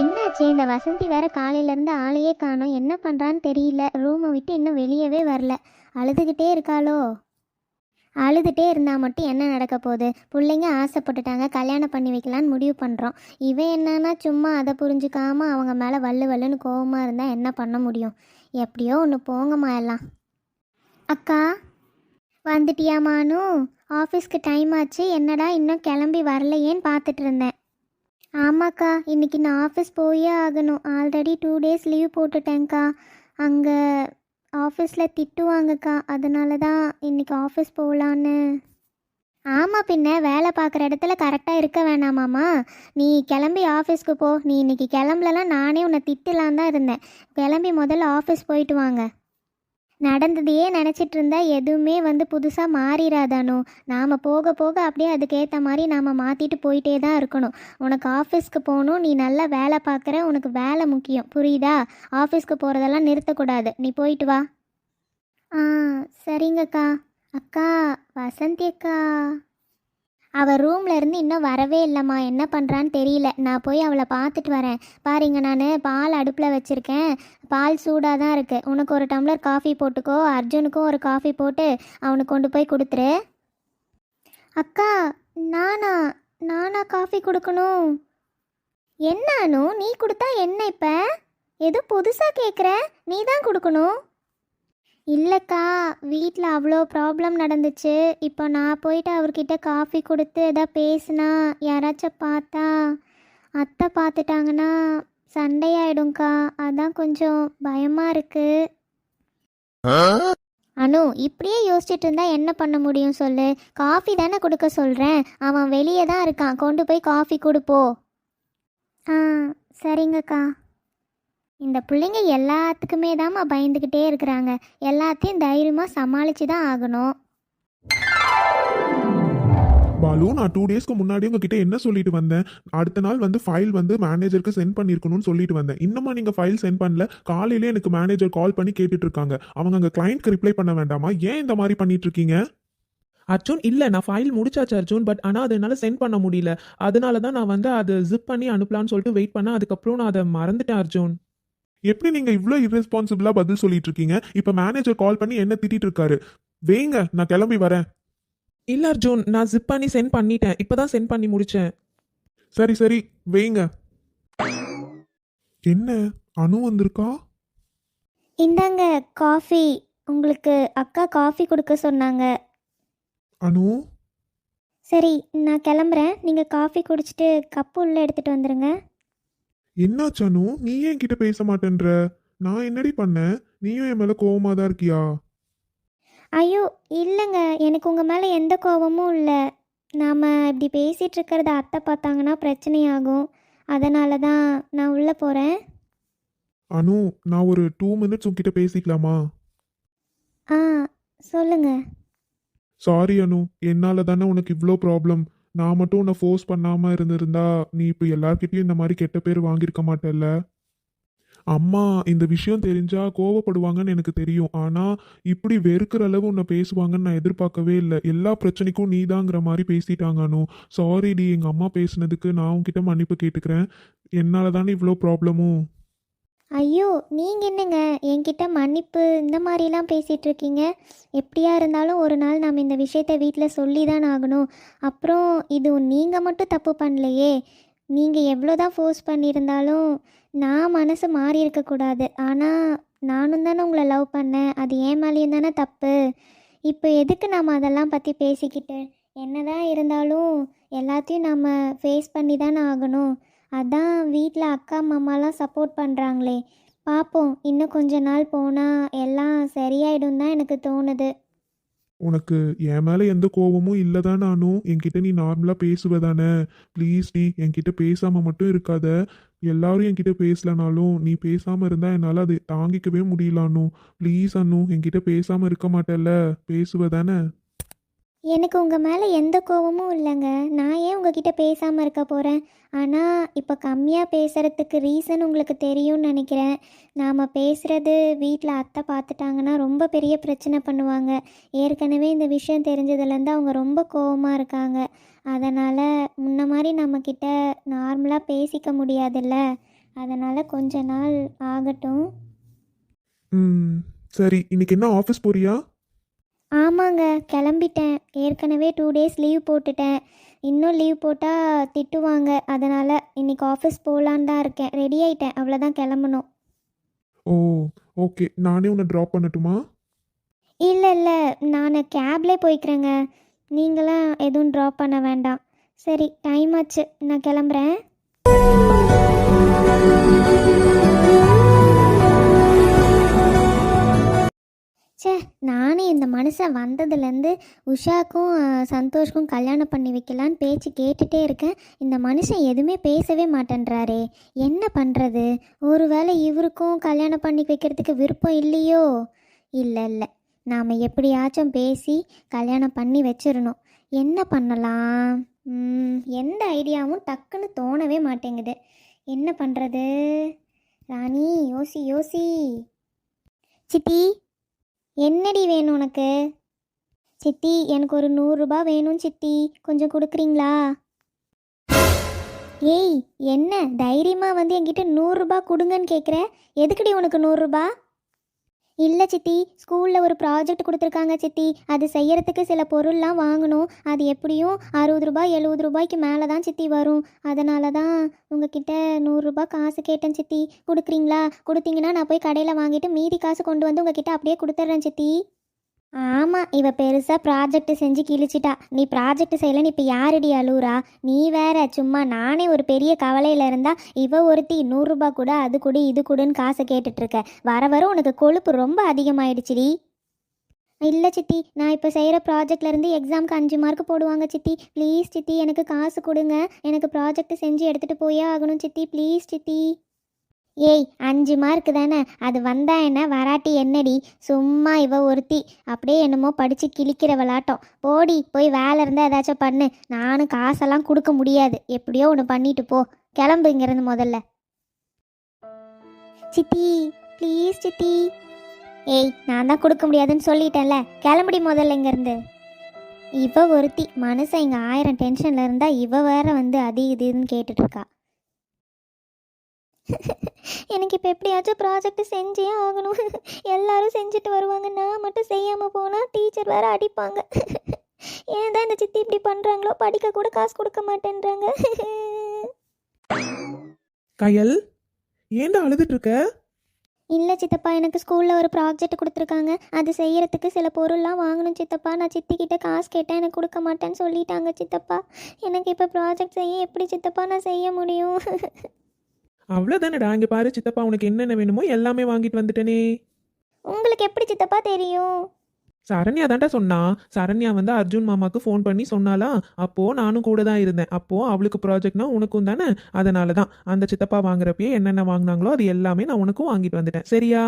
என்னாச்சு? இந்த வசந்தி வேற காலையிலேருந்து ஆளையே காணோம். என்ன பண்ணுறான்னு தெரியல. ரூமை விட்டு இன்னும் வெளியவே வரல. அழுதுகிட்டே இருக்காளோ? அழுதுகிட்டே இருந்தால் மட்டும் என்ன நடக்க போகுது? பிள்ளைங்க ஆசைப்பட்டுட்டாங்க. கல்யாணம் பண்ணி வைக்கலான்னு முடிவு பண்ணுறோம் இவன் என்னன்னா சும்மா அதை புரிஞ்சுக்காம அவங்க மேலே வள்ளு வல்லுன்னு கோவமாக இருந்தால் என்ன பண்ண முடியும்? எப்படியோ ஒன்று போங்கம்மா எல்லாம். அக்கா வந்துட்டியா மானு? ஆஃபீஸ்க்கு டைம் ஆச்சு. என்னடா இன்னும் கிளம்பி வரலையேன்னு பார்த்துட்டு இருந்தேன். ஆமாக்கா இன்னைக்கு நான் ஆஃபீஸ் போயே ஆகணும். ஆல்ரெடி டூ டேஸ் லீவ் போட்டுட்டேங்க்கா அங்கே ஆஃபீஸில் திட்டுவாங்கக்கா. அதனால தான் இன்னைக்கு ஆஃபீஸ் போகலான்னு ஆமாம் பின்ன வேலை பார்க்குற இடத்துல கரெக்டாக இருக்க வேணாமாம்மா நீ கிளம்பி ஆஃபீஸ்க்கு போ. நீ இன்னைக்கு கிளம்பலலாம் நானே உன்னை திட்டலான் தான் இருந்தேன். கிளம்பி முதல்ல ஆஃபீஸ் போயிட்டு வாங்க. நடந்ததையே நினச்சிட்டு இருந்தா எதுவுமே வந்து புதுசாக மாறிடாதானோ நாம் போக போக அப்படியே அதுக்கேற்ற மாதிரி நாம் மாற்றிட்டு போயிட்டே தான் இருக்கணும். உனக்கு ஆஃபீஸ்க்கு போகணும் நீ நல்லா வேலை பார்க்குற உனக்கு வேலை முக்கியம். புரியுதா? ஆஃபீஸ்க்கு போகிறதெல்லாம் நிறுத்தக்கூடாது. நீ போயிட்டு வா. ஆ சரிங்கக்கா. அக்கா வசந்தி அக்கா. அவள் ரூம்ல இருந்து இன்னும் வரவே இல்லைம்மா. என்ன பண்ணுறான்னு தெரியல. நான் போய் அவளை பார்த்துட்டு வரேன். பாருங்க நான் பால் அடுப்பில் வச்சுருக்கேன். பால் சூடாக தான் இருக்குது உனக்கு ஒரு டம்ளர் காஃபி போட்டுக்கோ. அர்ஜுனுக்கும் ஒரு காஃபி போட்டு அவனுக்கு கொண்டு போய் கொடுத்துரு. அக்கா நானா? நானா காஃபி கொடுக்கணும்? என்னானு நீ கொடுத்தா என்ன இப்போ? எதுவும் புதுசாக கேட்குற நீ தான் கொடுக்கணும். இல்லைக்கா வீட்டில் அவ்வளோ ப்ராப்ளம் நடந்துச்சு. இப்போ நான் போயிட்டு அவர்கிட்ட காஃபி கொடுத்து எதாவது பேசினா யாராச்சும் பார்த்தா அத்தை பார்த்துட்டாங்கன்னா சண்டையாயிடும்க்கா. அதான் கொஞ்சம் பயமாக இருக்கு. அனு இப்படியே யோசிச்சுட்டு இருந்தா என்ன பண்ண முடியும் சொல்லு. காஃபி தானே கொடுக்க சொல்கிறேன் அவன் வெளியே தான் இருக்கான். கொண்டு போய் காஃபி கொடுப்போ ஆ சரிங்கக்கா. இந்த பிள்ளைங்க எல்லாத்துக்குமே தாம்மா பயந்துக்கிட்டே இருக்கிறாங்க. எல்லாத்தையும் தைரியமாக சமாளித்து தான் ஆகணும். பாலு நான் டூ டேஸ்க்கு முன்னாடி உங்ககிட்ட என்ன சொல்லிட்டு வந்தேன்? அடுத்த நாள் வந்து ஃபைல் வந்து மேனேஜருக்கு சென்ட் பண்ணியிருக்கணும்னு சொல்லிட்டு வந்தேன். இன்னுமா நீங்கள் ஃபைல் சென்ட் பண்ணல? காலையிலே எனக்கு மேனேஜர் கால் பண்ணி கேட்டுட்டு இருக்காங்க. அவங்க அங்கே கிளைண்ட்க்கு ரிப்ளை பண்ண வேண்டாமா? ஏன் இந்த மாதிரி பண்ணிட்டு இருக்கீங்க? அர்ஜுன் இல்லை நான் ஃபைல் முடிச்சாச்சு அர்ஜுன் பட் ஆனால் அது என்னால் சென்ட் பண்ண முடியல. அதனால தான் நான் வந்து அதை ஜிப் பண்ணி அனுப்பலான்னு சொல்லிட்டு வெயிட் பண்ணேன். அதுக்கப்புறம் நான் அதை மறந்துட்டேன் அர்ஜுன். எப்படி நீங்கள் இவ்வளோ irresponsible-ஆ பதில் சொல்லிட்டு இருக்கீங்க இப்போ மேனேஜர் கால் பண்ணி என்ன திட்டிட்டு இருக்காரு வேங்க நான் கிளம்பி வரேன். இல்லை அர்ஜுன் நான் ஜிப் பண்ணி சென்ட் பண்ணிட்டேன். இப்போ தான் சென்ட் பண்ணி முடித்தேன் சரி சரி வைங்க. என்ன? அனு வந்திருக்கா? இந்தாங்க காஃபி உங்களுக்கு அக்கா காஃபி கொடுக்க சொன்னாங்க. அனு? சரி நான் கிளம்புறேன். நீங்கள் காஃபி குடிச்சிட்டு கப்பு உள்ளே எடுத்துகிட்டு வந்துடுங்க என்னாச்சு அனு நீ ஏன் கிட்ட பேச மாட்டேன்ற? நான் என்னடி பண்ணேன் நீயும் என் மேல கோவமா தான் இருக்கியா? ஐயோ இல்லைங்க. எனக்கு உங்கள் மேலே எந்த கோபமும் இல்லை. நாம் இப்படி பேசிகிட்டு இருக்கிறத அத்தை பார்த்தாங்கன்னா பிரச்சனையாகும். அதனால தான் நான் உள்ளே போகிறேன் அனு நான் ஒரு டூ மினிட்ஸ் உன்கிட்ட பேசிக்கலாமா? ஆ சொல்லுங்கள் சாரி அனு. என்னால தானே உனக்கு இவ்வளோ ப்ராப்ளம் நான் மட்டும் உன்னை ஃபோர்ஸ் பண்ணாமல் இருந்திருந்தா நீ இப்போ எல்லார்கிட்டயும் இந்த மாதிரி கெட்ட பேர் வாங்கியிருக்க மாட்டல்ல? அம்மா இந்த விஷயம் தெரிஞ்சா கோவப்படுவாங்கன்னு எனக்கு தெரியும். ஆனால் இப்படி வெறுக்கிற அளவு உன்னை பேசுவாங்கன்னு நான் எதிர்பார்க்கவே இல்லை. எல்லா பிரச்சனைக்கும் நீதாங்கிற மாதிரி பேசிட்டாங்க சாரி டி எங்கள் அம்மா பேசுனதுக்கு நான் உன்கிட்ட மன்னிப்பு கேட்டுக்கிறேன். என்னால் தானே இவ்வளோ ப்ராப்ளமும் ஐயோ நீங்கள் என்னங்க? என்கிட்ட மன்னிப்பு இந்த மாதிரிலாம் பேசிகிட்டு இருக்கீங்க. எப்படியா இருந்தாலும் ஒரு நாள் நாம் இந்த விஷயத்த வீட்டில் சொல்லி தான் ஆகணும். அப்புறம் இது நீங்கள் மட்டும் தப்பு பண்ணலையே. நீங்கள் எவ்வளோ தான் ஃபோர்ஸ் பண்ணியிருந்தாலும் நான் மனசு மாறி இருக்கக்கூடாது. ஆனால் நானும் தானே உங்களை லவ் பண்ணேன். அது ஏன் மேலேயும் தானே தப்பு. இப்போ எதுக்கு நாம் அதெல்லாம் பற்றி பேசிக்கிட்டு என்னதான் இருந்தாலும் எல்லாத்தையும் நம்ம ஃபேஸ் பண்ணி தானே ஆகணும். அதான் வீட்டில் அக்கா மாமாலாம் சப்போர்ட் பண்ணுறாங்களே பார்ப்போம் இன்னும் கொஞ்ச நாள் போனால் எல்லாம் சரியாயிடும் தான் எனக்கு தோணுது. உனக்கு என் மேலே எந்த கோபமும் இல்லை தான் நானும் என்கிட்ட நீ நார்மலாக பேசுவதானே ப்ளீஸ் நீ என்கிட்ட பேசாமல் மட்டும் இருக்காத. எல்லாரும் என்கிட்ட பேசலனாலும் நீ பேசாமல் இருந்தால் என்னால் அது தாங்கிக்கவே முடியல ப்ளீஸ் அண்ணு என்கிட்ட பேசாமல் இருக்க மாட்டல்ல. பேசுவதானே எனக்கு உங்கள் மேலே எந்த கோவமும் இல்லைங்க. நான் ஏன் உங்ககிட்ட பேசாமல் இருக்க போகிறேன் ஆனால் இப்போ கம்மியாக பேசுகிறதுக்கு ரீசன் உங்களுக்கு தெரியும்னு நினைக்கிறேன். நாம் பேசுகிறது வீட்டில் அத்தை பார்த்துட்டாங்கன்னா ரொம்ப பெரிய பிரச்சனை பண்ணுவாங்க. ஏற்கனவே இந்த விஷயம் தெரிஞ்சதுலேருந்து அவங்க ரொம்ப கோவமாக இருக்காங்க. அதனால் முன்ன மாதிரி நம்மக்கிட்ட நார்மலாக பேசிக்க முடியாதுல்ல. அதனால் கொஞ்ச நாள் ஆகட்டும். ம் சரி. இன்னைக்கு என்ன ஆஃபீஸ் போறியா? ஆமாங்க கிளம்பிட்டேன். ஏற்கனவே டூ டேஸ் லீவ் போட்டுட்டேன். இன்னும் லீவ் போட்டால் திட்டுவாங்க. அதனால் இன்னைக்கு ஆஃபீஸ் போகலான்னு தான் இருக்கேன். ரெடி ஆயிட்டேன். அவ்வளோதான் கிளம்பணும். ஓ ஓகே நானே உன்னை ட்ராப் பண்ணட்டுமா? இல்லை இல்லை. நான் கேப்லே போய்க்கிறேங்க. நீங்களாம் எதுவும் ட்ராப் பண்ண வேண்டாம். சரி டைம் ஆச்சு. நான் கிளம்புறேன். ச்சே நானே இந்த மனுஷன் வந்ததுலேருந்து உஷாக்கும் சந்தோஷ்க்கும் கல்யாணம் பண்ணி வைக்கலான்னு பேச்சு கேட்டுகிட்டே இருக்கேன். இந்த மனுஷன் எதுவுமே பேசவே மாட்டேன்றாரே. என்ன பண்ணுறது ஒரு வேளை இவருக்கும் கல்யாணம் பண்ணி வைக்கிறதுக்கு விருப்பம் இல்லையோ? இல்லை இல்லை. நாம் எப்படியாச்சும் பேசி கல்யாணம் பண்ணி வச்சிடணும் என்ன பண்ணலாம்? எந்த ஐடியாவும் டக்குன்னு தோணவே மாட்டேங்குது. என்ன பண்ணுறது ராணி யோசி யோசி. சித்தி என்னடி வேணும் உனக்கு? சித்தி எனக்கு ஒரு நூறுரூபா வேணும் சித்தி. கொஞ்சம் கொடுக்குறீங்களா? ஏய் என்ன? தைரியமாக வந்து என்கிட்ட நூறுரூபா கொடுங்கன்னு கேட்குற எதுக்குடி உனக்கு நூறுரூபா இல்லை சித்தி ஸ்கூலில் ஒரு ப்ராஜெக்ட் கொடுத்துருக்காங்க சித்தி. அது செய்யறதுக்கு சில பொருள்லாம் வாங்கணும். அது எப்படியும் அறுபது ரூபாய் எழுபது ரூபாய்க்கு மேலே தான் சித்தி வரும். அதனால தான் உங்ககிட்ட நூறுரூபா காசு கேட்டேன் சித்தி. கொடுக்குறீங்களா? கொடுத்தீங்கன்னா நான் போய் கடையில் வாங்கிட்டு மீதி காசு கொண்டு வந்து உங்ககிட்ட அப்படியே கொடுத்துட்றேன் சித்தி. ஆமாம் இவ பெருசாக ப்ராஜெக்ட் செஞ்சு கிழிச்சிட்டா. நீ ப்ராஜெக்ட் செய்யலன்னு இப்போ யாரடி அழுவுறா? நீ வேற சும்மா நானே ஒரு பெரிய கவலையில் இருந்தா இவ ஒருத்தி நூறுரூபா கூட அது கொடு இது கொடுன்னு காசை கேட்டுட்டு இருக்க வர வர உனக்கு கொழுப்பு ரொம்ப அதிகமாயிடுச்சுடி. இல்லை சித்தி நான் இப்போ செய்கிற ப்ராஜெக்ட்லேருந்து எக்ஸாம்க்கு அஞ்சு மார்க் போடுவாங்க சித்தி. ப்ளீஸ் சித்தி எனக்கு காசு கொடுங்க. எனக்கு ப்ராஜெக்ட் செஞ்சு எடுத்துகிட்டு போயே ஆகணும் சித்தி. ப்ளீஸ் சித்தி. ஏய் அஞ்சு மார்க் தானே. அது வந்தா என்ன? வராட்டி என்னடி? சும்மா இவ ஒருத்தி. அப்படியே என்னமோ படித்து கிழிக்கிற விளாட்டம் போடி போய் வேலை இருந்தால் ஏதாச்சும் பண்ணு. நானும் காசெல்லாம் கொடுக்க முடியாது. எப்படியோ ஒன்று பண்ணிட்டு போ. கிளம்பு முதல்ல. சித்தி ப்ளீஸ் சித்தி. ஏய் நான் தான் கொடுக்க முடியாதுன்னு சொல்லிட்டேன்ல. கிளம்புடி முதல்ல இங்கேருந்து. இவ ஒருத்தி. மனுஷன் இங்கே ஆயிரம் டென்ஷனில் இருந்தால் இவ வேற வந்து அது இதுன்னு கேட்டுட்ருக்கா எனக்கு இப்போ எப்படியாச்சும் ப்ராஜெக்ட் செஞ்சே ஆகணும். எல்லாரும் செஞ்சுட்டு வருவாங்க. நான் மட்டும் செய்யாமல் போனால் டீச்சர் வேற அடிப்பாங்க. ஏன் தான் இந்த சித்தி இப்படி பண்ணுறாங்களோ படிக்க கூட காசு கொடுக்க மாட்டேன்றாங்க. கயல் ஏன்டா அழுதுட்டு இருக்க? இல்லை சித்தப்பா எனக்கு ஸ்கூலில் ஒரு ப்ராஜெக்ட் கொடுத்துருக்காங்க. அது செய்யறதுக்கு சில பொருள்லாம் வாங்கணும் சித்தப்பா. நான் சித்திக்கிட்ட காசு கேட்டேன் எனக்கு கொடுக்க மாட்டேன்னு சொல்லிட்டாங்க சித்தப்பா. எனக்கு இப்போ ப்ராஜெக்ட் செய்ய எப்படி சித்தப்பா நான் செய்ய முடியும்? அவ்வளோதானடா இங்கே பாரு சித்தப்பா உனக்கு என்னென்ன வேணுமோ எல்லாமே வாங்கிட்டு வந்துட்டேனே. உங்களுக்கு எப்படி சித்தப்பா தெரியும்? சரண்யா தான்டா சொன்னா. சரண்யா வந்து அர்ஜுன் மாமாக்கு ஃபோன் பண்ணி சொன்னாலா அப்போ நானும் கூட தான் இருந்தேன். அப்போ அவளுக்கு ப்ராஜெக்ட்னா உனக்கும் தானே? அதனால தான். அந்த சித்தப்பா வாங்குறப்பயே என்னென்ன வாங்கினாங்களோ அது எல்லாமே நான் உனக்கும் வாங்கிட்டு வந்துட்டேன். சரியா?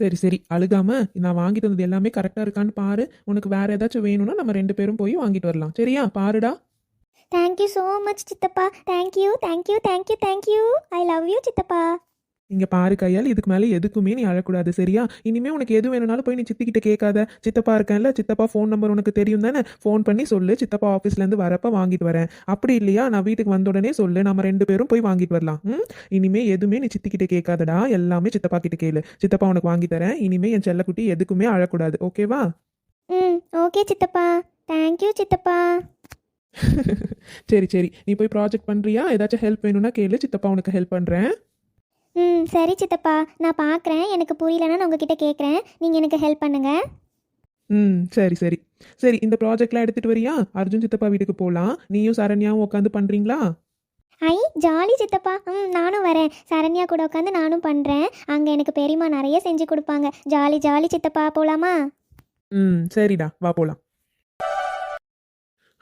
சரி சரி. அழுகாம நான் வாங்கிட்டு வந்தது எல்லாமே கரெக்டாக இருக்கான்னு பாரு. உனக்கு வேற ஏதாச்சும் வேணும்னா நம்ம ரெண்டு பேரும் போய் வாங்கிட்டு வரலாம். சரியா? பாருடா. தேங்க்யூ ஸோ மச் சித்தப்பா. Thank you thank you thank you thank you I love you சித்தப்பா. இங்க பாரு கையால் இதுக்கு மேலே எதுக்குமே நீ அழக்கூடாது சரியா? இனிமே உனக்கு எது வேணும்னாலும் போய் நீ சித்திக்கிட்ட கேட்காத. சித்தப்பா இருக்கேன்ல சித்தப்பா ஃபோன் நம்பர் உனக்கு தெரியும் தானே? ஃபோன் பண்ணி சொல்லு சித்தப்பா ஆஃபீஸ்லேருந்து வரப்ப வாங்கிட்டு வரேன். அப்படி இல்லையா? நான் வீட்டுக்கு வந்த உடனே சொல்லு நம்ம ரெண்டு பேரும் போய் வாங்கிட்டு வரலாம். ம்? இனிமே எதுவுமே நீ சித்திக்கிட்ட கேட்காதடா. எல்லாமே சித்தப்பா கிட்ட கேளு. சித்தப்பா உனக்கு வாங்கி தரேன். இனிமே என் செல்லக்குட்டி எதுக்குமே அழக்கூடாது. ஓகேவா ம் ஓகே சித்தப்பா. தேங்க்யூ சித்தப்பா. சரி சரி. நீ போய் ப்ராஜெக்ட் பண்ணுறியா ஏதாச்சும் ஹெல்ப் வேணும்னா கேளு. சித்தப்பா உனக்கு ஹெல்ப் பண்ணுறேன் ம் சரி சித்தப்பா. நான் பார்க்குறேன் எனக்கு புரியலன்னா நான் உங்ககிட்ட கேட்குறேன் நீங்கள் எனக்கு ஹெல்ப் பண்ணுங்க. ம் சரி சரி. சரி இந்த ப்ராஜெக்ட்லாம் எடுத்துட்டு வரியா? அர்ஜுன் சித்தப்பா வீட்டுக்கு போகலாம் நீயும் சரண்யாவும் உட்காந்து பண்ணுறீங்களா ஐ ஜாலி சித்தப்பா. ம் நானும் வரேன். சரண்யா கூட உட்காந்து நானும் பண்ணுறேன் அங்கே எனக்கு பெரியம்மா நிறைய செஞ்சு கொடுப்பாங்க. ஜாலி ஜாலி சித்தப்பா போகலாமா ம் சரிடா. வா போலாம்.